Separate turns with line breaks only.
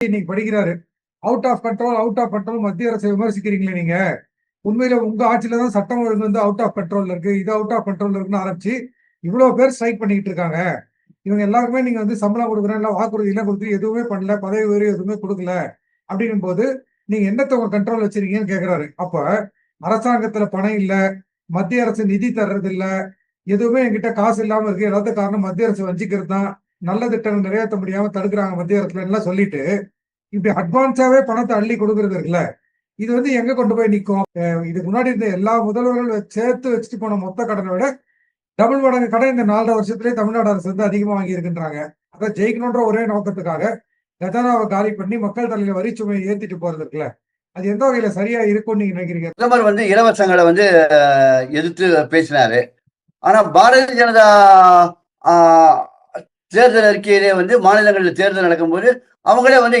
இன்னைக்கு படிக்கிறாரு. Out of control out of control மத்திய அரசை விமர்சிக்கிறீங்களே நீங்க? உண்மையில உங்க ஆட்சியில தான் சட்டம் ஒழுங்கு வந்து அவுட் ஆஃப் கண்ட்ரோல்ல இருக்கு. இது அவுட் ஆஃப் கண்ட்ரோல்ல இருக்குன்னு ஆரம்பிச்சு இவ்வளவு பேர் ஸ்ட்ரைக் பண்ணிட்டு இருக்காங்க. இவங்க எல்லாருக்குமே நீங்க வந்து சம்பளம் கொடுக்குறேன் இல்ல வாக்குறுதி எல்லாம் கொடுத்து எதுவுமே பண்ணல பதவி உயர்வு எதுவுமே கொடுக்கல அப்படிங்கும் போது நீங்க என்னத்தவங்க கண்ட்ரோல் வச்சிருக்கீங்கன்னு கேக்குறாரு. அப்ப அரசாங்கத்துல பணம் இல்ல மத்திய அரசு நிதி தர்றது இல்ல எதுவுமே என்கிட்ட காசு இல்லாம இருக்கு. எல்லாத்துக்கும் காரணம் மத்திய அரசு வஞ்சிக்கிறது தான். நல்ல திட்டங்கள் நிறைவேற்ற முடியாம தடுக்கிறாங்க மத்திய அரசுல எல்லாம் சொல்லிட்டு இப்படி அட்வான்ஸாவே பணத்தை அள்ளி கொடுக்கறது இருக்குல்ல இது வந்து எங்க கொண்டு போய் நிற்கும் இதுக்கு முன்னாடி இருந்த எல்லா முதல்வர்கள் சேர்த்து வச்சுட்டு போன மொத்த கடனை விட டபுள் மடங்கு கடன் இந்த நாலரை வருஷத்துலேயே தமிழ்நாடு அரசு வந்து அதிகமாக வாங்கி இருக்குன்றாங்க அதை ஜெயிக்கணுன்ற ஒரே நோக்கத்துக்காக கஜானாவை காலி பண்ணி மக்கள் தலையில வரி சுமையை ஏத்திட்டு போறது இருக்குல்ல அது எந்த வகையில சரியா இருக்கும்னு நீங்க நினைக்கிறீங்க?
பிரதமர் வந்து இலவசங்களை வந்து எதிர்த்து பேசினாரு. ஆனா பாரதிய ஜனதா ஆஹ், தேர்தல் அறிக்கையிலே வந்து மாநிலங்களில் தேர்தல் நடக்கும்போது அவங்களே வந்து